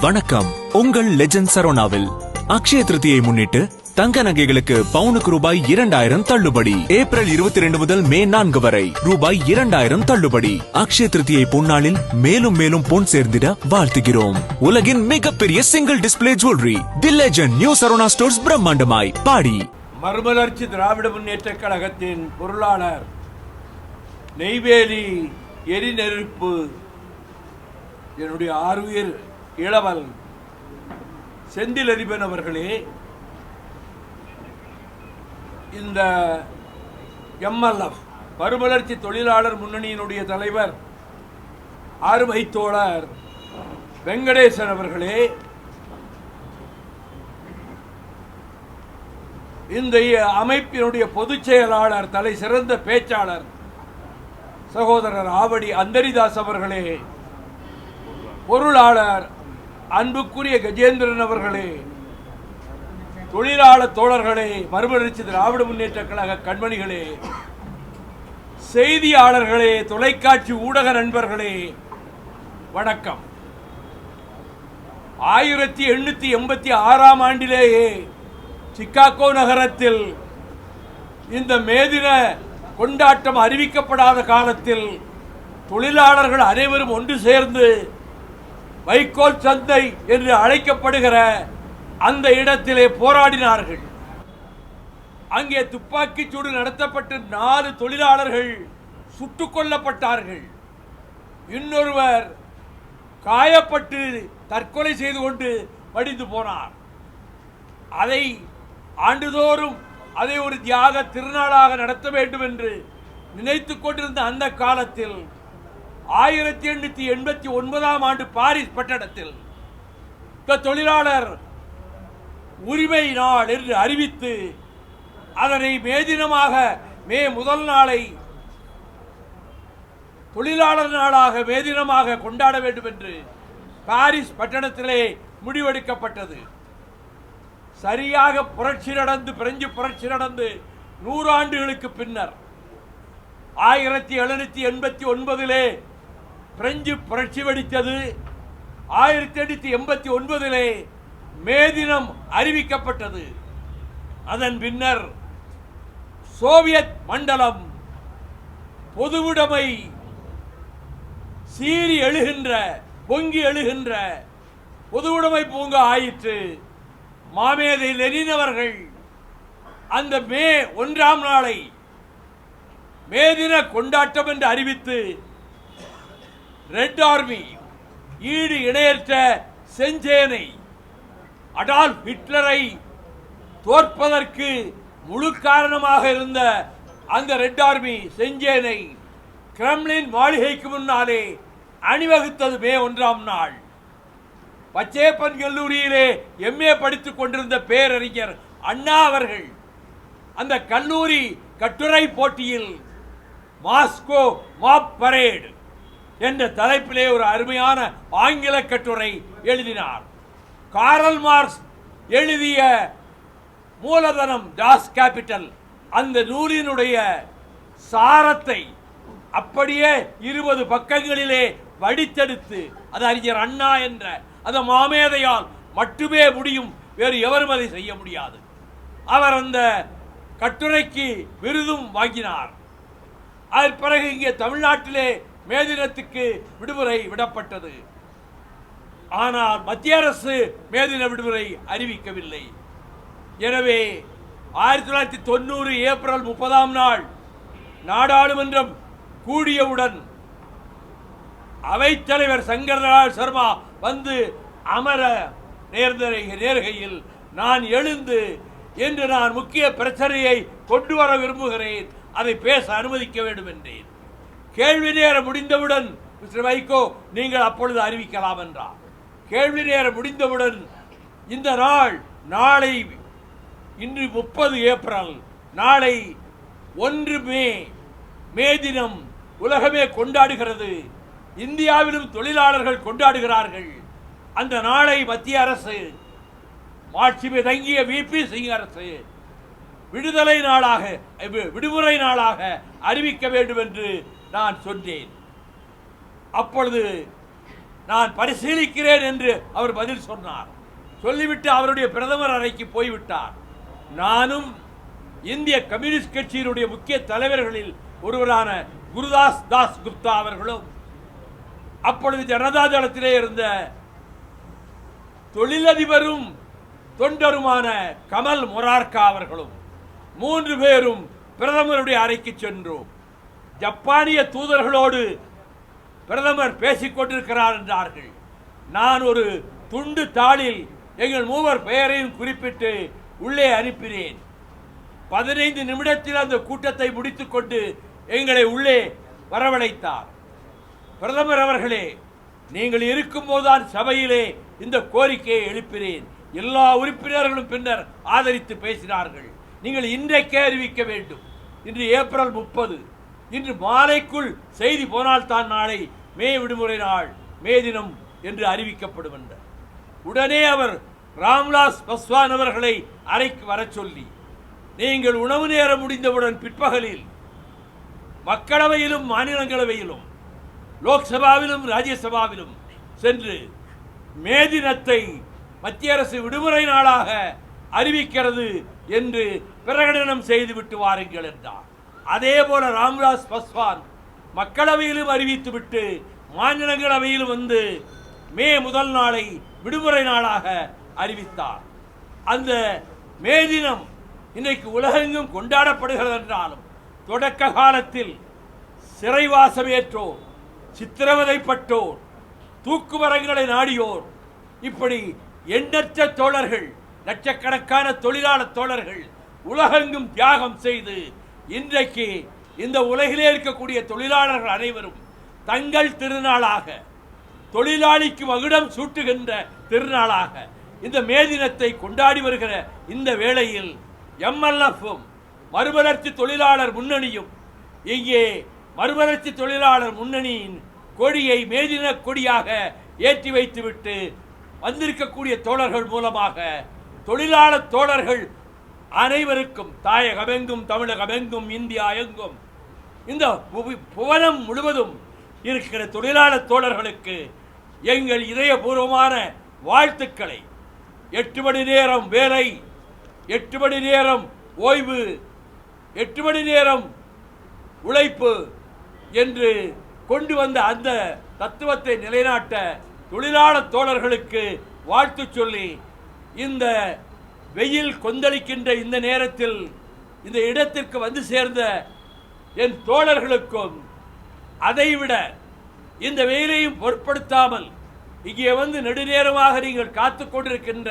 வணக்கம். உங்கள் லெஜண்ட் சரோனாவில் அக்ஷய திருதியை முன்னிட்டு தங்க நகைகளுக்கு பவுனுக்கு ரூபாய் இரண்டாயிரம் தள்ளுபடி. ஏப்ரல் இருபத்தி ரெண்டு முதல் மே நான்கு வரை ரூபாய் இரண்டாயிரம் தள்ளுபடி. அக்ஷய திருதியை பொன்னாளில் மேலும் மேலும் பொன் சேர்ந்திட வாழ்த்துகிறோம். உலகின் மிகப்பெரிய single display jewellery the legend new Saravana stores பிரம்மாண்டமாய் பாடி. மறுமலர்ச்சி திராவிட முன்னேற்ற கழகத்தின் பொருளாளர் நெய்வேலி எரிநெருப்பு. என்னுடைய ஆறுயிர் இளவல். செந்தில் அதிபன் அவர்களே இந்த எம்எல்எஃப் மறுமலர்ச்சி தொழிலாளர் முன்னணியினுடைய தலைவர் ஆறுமைத்தோழர் தோழர் வெங்கடேசன் அவர்களே இந்த அமைப்பினுடைய பொதுச் செயலாளர் தலை சிறந்த பேச்சாளர் சகோதரர் ஆவடி அந்தரிதாஸ் அவர்களே பொருளாளர் அன்புக்குரிய கஜேந்திரன் அவர்களே தொழிலாளர் தோழர்களே மறுமலர்ச்சி திராவிட முன்னேற்ற கழக கண்மணிகளே செய்தியாளர்களே தொலைக்காட்சி ஊடக நண்பர்களே வணக்கம். ஆயிரத்தி எண்ணூத்தி எண்பத்தி ஆறாம் ஆண்டிலேயே சிக்காகோ நகரத்தில் இந்த மேதின கொண்டாட்டம் அறிவிக்கப்படாத காலத்தில் தொழிலாளர்கள் அனைவரும் ஒன்று சேர்ந்து வைக்கோல் சந்தை என்று அழைக்கப்படுகிற அந்த இடத்திலே போராடினார்கள். அங்கே துப்பாக்கிச் சூடு நடத்தப்பட்டு நாலு தொழிலாளர்கள் சுட்டுக் கொல்லப்பட்டார்கள். இன்னொருவர் காயப்பட்டு தற்கொலை செய்து கொண்டு மடிந்து போனார். அதை ஆண்டுதோறும் அதை ஒரு தியாக திருநாளாக நடத்த வேண்டும் என்று நினைத்துக் கொண்டிருந்த அந்த காலத்தில் ஆயிரத்தி எண்ணூத்தி எண்பத்தி ஒன்பதாம் ஆண்டு பாரிஸ் பட்டணத்தில் இந்த தொழிலாளர் உரிமை நாள் என்று அறிவித்து அதனை மே தினமாக மே முதல் நாளை தொழிலாளர் நாளாக மே தினமாக கொண்டாட வேண்டும் என்று பாரிஸ் பட்டணத்திலே முடிவெடுக்கப்பட்டது. சரியாக புரட்சி நடந்து பிரெஞ்சு புரட்சி நடந்து நூறாண்டுகளுக்கு பின்னர் ஆயிரத்தி எழுநூத்தி எண்பத்தி ஒன்பதிலே பிரெஞ்சு புரட்சி வெடித்தது ஆயிரத்தி எண்ணூற்றி எண்பத்தி ஒன்பதிலே மே தினம் அறிவிக்கப்பட்டது. அதன் பின்னர் சோவியத் மண்டலம் பொதுவுடைமை சீறி எழுகின்ற பொங்கி எழுகின்ற பொதுவுடைமை பூங்கா ஆயிற்று. மாமேதை லெனின் அந்த மே ஒன்றாம் நாளை மே தின கொண்டாட்டம் என்று அறிவித்து ரெட் ஆர்மி ஈடு இணையற்ற செஞ்சேனை அடால்ஃப் ஹிட்லரை தோற்பதற்கு முழு காரணமாக இருந்த அந்த ரெட் ஆர்மி செஞ்சேனை கிரெம்லின் மாளிகைக்கு முன்னாலே அணிவகுத்தது மே ஒன்றாம் நாள். பச்சேப்பன் கல்லூரியிலே எம்ஏ படித்துக் கொண்டிருந்த பேரறிஞர் அண்ணா அவர்கள் அந்த கல்லூரி கட்டுரை போட்டியில் மாஸ்கோ மாப் பரேடு என்ற தலைப்பிலே ஒரு அருமையான ஆங்கில கட்டுரை எழுதினார். காரல் மார்க்ஸ் எழுதிய மூலதனம் டாஸ் கேபிட்டல் அந்த நூலினுடைய சாரத்தை அப்படியே இருபது பக்கங்களிலே வடித்தெடுத்து அது அறிஞர் அண்ணா என்ற அந்த மாமேதையால் மட்டுமே முடியும் வேறு எவரும் அதை செய்ய முடியாது. அவர் அந்த கட்டுரைக்கு விருதும் வாங்கினார். அதன் பிறகு இங்கே தமிழ்நாட்டிலே மே தினத்துக்கு விடுமுறை விடப்பட்டது. ஆனால் மத்திய அரசு மே தின விடுமுறை அறிவிக்கவில்லை. எனவே ஆயிரத்தி தொள்ளாயிரத்தி தொண்ணூறு ஏப்ரல் முப்பதாம் நாள் நாடாளுமன்றம் கூடியவுடன் அவைத்தலைவர் சங்கர்லால் சர்மா வந்து அமர நேர்ந்த நேர்கையில் நான் எழுந்து என்று நான் முக்கிய பிரச்சனையை கொண்டு வர விரும்புகிறேன். அதை பேச அனுமதிக்க வேண்டும் என்றேன் கேள்வி நேரம் முடிந்தவுடன் மிஸ்டர் வைகோ நீங்கள் அப்பொழுது அறிவிக்கலாம் என்றார். கேள்வி நேரம் முடிந்தவுடன் இந்த நாள் நாளை இன்று முப்பது ஏப்ரல் நாளை ஒன்று மே மே தினம் உலகமே கொண்டாடுகிறது. இந்தியாவிலும் தொழிலாளர்கள் கொண்டாடுகிறார்கள். அந்த நாளை மத்திய அரசு மாட்சி தங்கிய விபி சிங் அரசு விடுதலை நாளாக விடுமுறை நாளாக அறிவிக்க வேண்டும் என்று நான் சொன்னேன். அப்பொழுது நான் பரிசீலிக்கிறேன் என்று அவர் பதில் சொன்னார். சொல்லிவிட்டு அவருடைய பிரதமர் அறைக்கு போய்விட்டார். நானும் இந்திய கம்யூனிஸ்ட் கட்சியினுடைய முக்கிய தலைவர்களில் ஒருவரான குருதாஸ் தாஸ் குப்தா அவர்களும் அப்பொழுது ஜனதா தளத்திலே இருந்த தொழிலதிபரும் தொண்டருமான கமல் மொரார்கா அவர்களும் மூன்று பேரும் பிரதமருடைய அறைக்கு சென்றோம். ஜப்பானிய தூதர்களோடு பிரதமர் பேசிக்கொண்டிருக்கிறார் என்றார்கள். நான் ஒரு துண்டு தாளில் எங்கள் மூவர் பெயரையும் குறிப்பிட்டு உள்ளே அனுப்பினேன். பதினைந்து நிமிடத்தில் அந்த கூட்டத்தை முடித்துக்கொண்டு எங்களை உள்ளே வரவழைத்தார். பிரதமர் அவர்களே நீங்கள் இருக்கும்போதுதான் சபையிலே இந்த கோரிக்கையை எழுப்பினேன். எல்லா உறுப்பினர்களும் பின்னர் ஆதரித்து பேசினார்கள். நீங்கள் இன்றைக்கே அறிவிக்க வேண்டும். இன்று ஏப்ரல் முப்பது. இன்று மாலைக்குள் செய்தி போனால்தான் நாளை மே விடுமுறை நாள் மே தினம் என்று அறிவிக்கப்படும் என்றார் உடனே அவர் ராம்லாஸ் பஸ்வான் அவர்களை அறைக்கு வரச் சொல்லி நீங்கள் உணவு நேரம் முடிந்தவுடன் பிற்பகலில் மக்களவையிலும் மாநிலங்களவையிலும் லோக்சபாவிலும் ராஜ்யசபாவிலும் சென்று மே தினத்தை மத்திய அரசு விடுமுறை நாளாக அறிவிக்கிறது என்று பிரகடனம் செய்துவிட்டு வாருங்கள் என்றார். அதே போல ராம்விலாஸ் பஸ்வான் மக்களவையிலும் அறிவித்துவிட்டு மாநிலங்களவையிலும் வந்து மே முதல் நாளை விடுமுறை நாளாக அறிவித்தார். அந்த மே தினம் இன்றைக்கு உலகெங்கும் கொண்டாடப்படுகிறது என்றாலும் தொடக்க காலத்தில் சிறைவாசமேற்றோர் சித்திரவதைப்பட்டோர் தூக்குமரங்களை நாடியோர் இப்படி எண்ணற்ற தோழர்கள் லட்சக்கணக்கான தொழிலாளர் தோழர்கள் உலகெங்கும் தியாகம் செய்து இன்றைக்கு இந்த உலகிலே இருக்கக்கூடிய தொழிலாளர்கள் அனைவரும் தங்கள் திருநாளாக தொழிலாளிக்கு மகுடம் சூட்டுகின்ற திருநாளாக இந்த மே தினத்தை கொண்டாடி வருகிற இந்த வேளையில் எம்எல்எஃப்பும் மறுமலர்ச்சி தொழிலாளர் முன்னணியும் இங்கே மறுமலர்ச்சி தொழிலாளர் முன்னணியின் கொடியை மேதின கொடியாக ஏற்றி வைத்துவிட்டு வந்திருக்கக்கூடிய தோழர்கள் மூலமாக தொழிலாளர் தோழர்கள் அனைவருக்கும் தாயகமெங்கும் தமிழகமெங்கும் இந்தியா எங்கும் இந்த புவி- புவனம் முழுவதும் இருக்கிற தொழிலாளர் தோழர்களுக்கு எங்கள் இதயபூர்வமான வாழ்த்துக்களை. எட்டு மணி நேரம் வேலை எட்டு மணி நேரம் ஓய்வு எட்டு மணி நேரம் உழைப்பு என்று கொண்டு வந்த அந்த தத்துவத்தை நிலைநாட்ட தொழிலாளர் தோழர்களுக்கு வாழ்த்து சொல்லி இந்த வெயில் கொந்தளிக்கின்ற இந்த நேரத்தில் இந்த இடத்திற்கு வந்து சேர்ந்த என் தோழர்களுக்கும் அதைவிட இந்த வெயிலையும் பொருட்படுத்தாமல் இங்கே வந்து நெடுநேரமாக நீங்கள் காத்து கொண்டிருக்கின்ற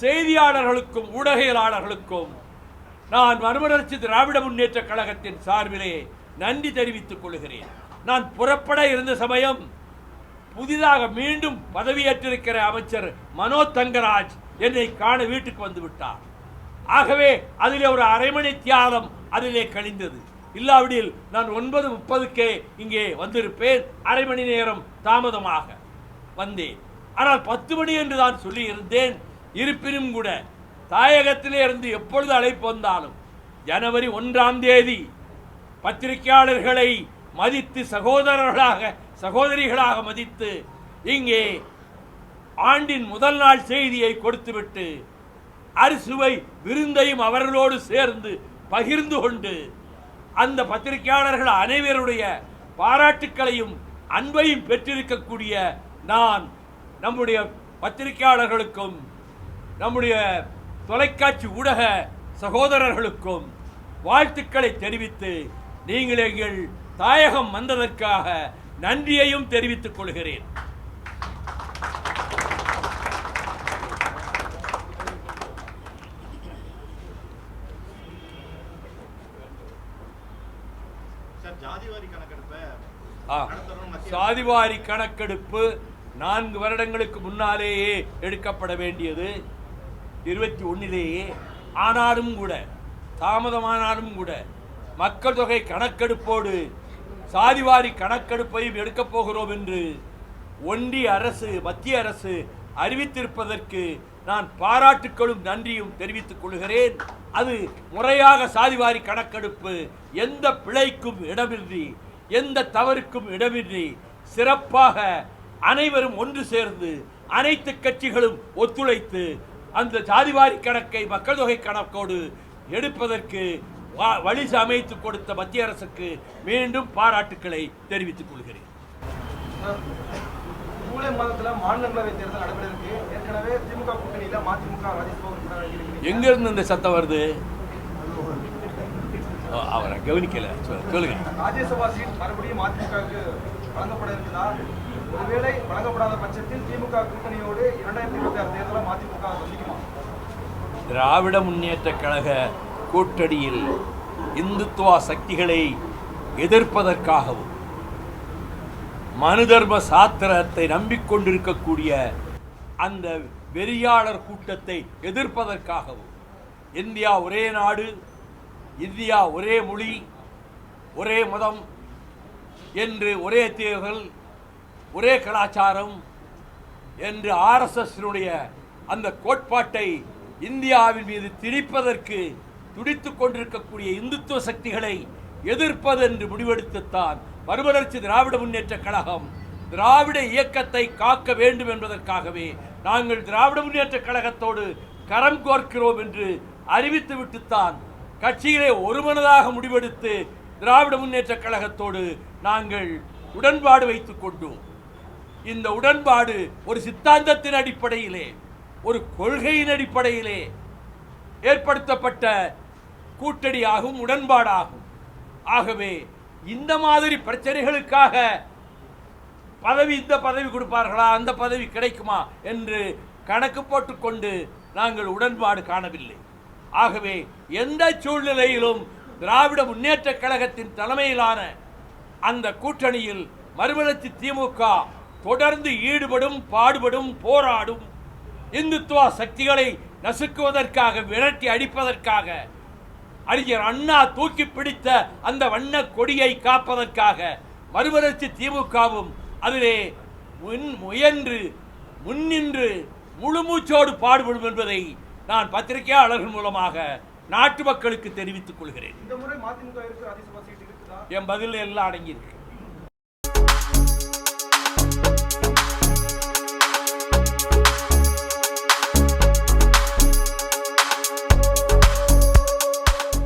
செய்தியாளர்களுக்கும் ஊடகையாளர்களுக்கும் நான் மறுமலர்ச்சி திராவிட முன்னேற்ற கழகத்தின் சார்பிலே நன்றி தெரிவித்துக் கொள்கிறேன். நான் புறப்பட இருந்த சமயம் புதிதாக மீண்டும் பதவியேற்றிருக்கிற அமைச்சர் மனோ தங்கராஜ் என்னை காண வீட்டுக்கு வந்து விட்டார். ஆகவே அதிலே ஒரு அரை மணி தியாகம் அதிலே கழிந்தது. இல்லாவிடில் நான் ஒன்பது முப்பதுக்கே இங்கே வந்திருப்பேன். அரை மணி நேரம் தாமதமாக வந்தேன். ஆனால் பத்து மணி என்று தான் சொல்லியிருந்தேன். இருப்பினும் கூட தாயகத்திலே இருந்து எப்பொழுது அழைப்பு வந்தாலும் ஜனவரி ஒன்றாம் தேதி பத்திரிகையாளர்களை மதித்து சகோதரர்களாக சகோதரிகளாக மதித்து இங்கே ஆண்டின் முதல் நாள் செய்தியை கொடுத்துவிட்டு அரிசுவை விருந்தையும் அவர்களோடு சேர்ந்து பகிர்ந்து கொண்டு அந்த பத்திரிகையாளர்கள் அனைவருடைய பாராட்டுக்களையும் அன்பையும் பெற்றிருக்கக்கூடிய நான் நம்முடைய பத்திரிகையாளர்களுக்கும் நம்முடைய தொலைக்காட்சி ஊடக சகோதரர்களுக்கும் வாழ்த்துக்களை தெரிவித்து நீங்கள் எங்கள் தாயகம் வந்ததற்காக நன்றியையும் தெரிவித்துக் கொள்கிறேன் சார் ஜாதிவாரி கணக்கெடுப்பை ஆ, நடத்தணும் சாதிவாரி கணக்கெடுப்பு நான்கு வருடங்களுக்கு முன்னாலேயே எடுக்கப்பட வேண்டியது. இருபத்தி ஒன்னிலேயே. ஆனாலும் கூட தாமதமானாலும் கூட மக்கள் தொகை கணக்கெடுப்போடு சாதிவாரி கணக்கெடுப்பையும் எடுக்கப் போகிறோம் என்று ஒன்றிய அரசு மத்திய அரசு அறிவித்திருப்பதற்கு நான் பாராட்டுக்களும் நன்றியும் தெரிவித்துக் கொள்கிறேன். அது முறையாக சாதிவாரி கணக்கெடுப்பு எந்த பிழைக்கும் இடமின்றி எந்த தவறுக்கும் இடமின்றி சிறப்பாக அனைவரும் ஒன்று சேர்ந்து அனைத்து கட்சிகளும் ஒத்துழைத்து அந்த ஜாதிவாரி கணக்கை மக்கள் தொகை கணக்கோடு எடுப்பதற்கு வழி அமைத்து கொடுத்த மத்திய அரசுக்கு மீண்டும் பாராட்டுக்களை தெரிவித்துக் கொள்கிறேன். ஜூலை மாதத்துல மாநிலங்களவை தேர்தல் நடைபெற இருக்கு. ஏற்கனவே திமுக கூட்டணியில மதிமுக ராஜ்யசபா உறுப்பினர் இருக்கிறீங்க. எங்க இருந்து இந்த சத்தம் வருது? அவரை கவனிக்கல. சொல்- சொல்லுங்க. ராஜ்யசபா சீட் மறுபடியும் மதிமுகவுக்கு வழங்கப்பட இருக்குதா ஒருவேளை வழங்கப்படாத பட்சத்தில் திமுக கூட்டணியோடு இரண்டாயிரத்தி இருபத்தி ஆறு தேர்தலில் மதிமுக சந்திக்குமா? திராவிட முன்னேற்ற கழக கூட்டணியில் இந்துத்துவ சக்திகளை எதிர்ப்பதற்காகவும் மனு தர்ம சாத்திரத்தை நம்பிக்கொண்டிருக்கக்கூடிய அந்த வெறியாளர் கூட்டத்தை எதிர்ப்பதற்காகவும் இந்தியா ஒரே நாடு இந்தியா ஒரே மொழி ஒரே மதம் என்று ஒரே தேர்தல் ஒரே கலாச்சாரம் என்று ஆர்எஸ்எஸ்னுடைய அந்த கோட்பாட்டை இந்தியாவின் மீது திணிப்பதற்கு துடித்து கொண்டிருக்கக்கூடிய இந்துத்துவ சக்திகளை எதிர்ப்பது என்று முடிவெடுத்துத்தான் மறுமலர்ச்சி திராவிட முன்னேற்ற கழகம் திராவிட இயக்கத்தை காக்க வேண்டும் என்பதற்காகவே நாங்கள் திராவிட முன்னேற்ற கழகத்தோடு கரம் கோர்க்கிறோம் என்று அறிவித்து விட்டுத்தான் கட்சிகளை ஒருமனதாக முடிவெடுத்து திராவிட முன்னேற்ற கழகத்தோடு நாங்கள் உடன்பாடு வைத்துக் கொண்டோம். இந்த உடன்பாடு ஒரு சித்தாந்தத்தின் அடிப்படையிலே ஒரு கொள்கையின் அடிப்படையிலே ஏற்படுத்தப்பட்ட கூட்டடியாகும் உடன்பாடாகும். ஆகவே இந்த மாதிரி பிரச்சனைகளுக்காக பதவி இந்த பதவி கொடுப்பார்களா அந்த பதவி கிடைக்குமா என்று கணக்கு போட்டுக்கொண்டு நாங்கள் உடன்பாடு காணவில்லை. ஆகவே எந்த சூழ்நிலையிலும் திராவிட முன்னேற்ற கழகத்தின் தலைமையிலான அந்த கூட்டணியில் மறுமலர்ச்சி திமுக தொடர்ந்து ஈடுபடும் பாடுபடும் போராடும் இந்துத்துவ சக்திகளை நசுக்குவதற்காக விரட்டி அடிப்பதற்காக அறிஞர் அண்ணா தூக்கி பிடித்த அந்த வண்ண கொடியை காப்பதற்காக மறுமலர்ச்சி திமுகவும் அதிலே முன் முயன்று முன்னின்று முழுமூச்சோடு பாடுபடும் என்பதை நான் பத்திரிகையாளர்கள் மூலமாக நாட்டு மக்களுக்கு தெரிவித்துக் கொள்கிறேன். என் பதில் எல்லாம் அடங்கியிருக்கு.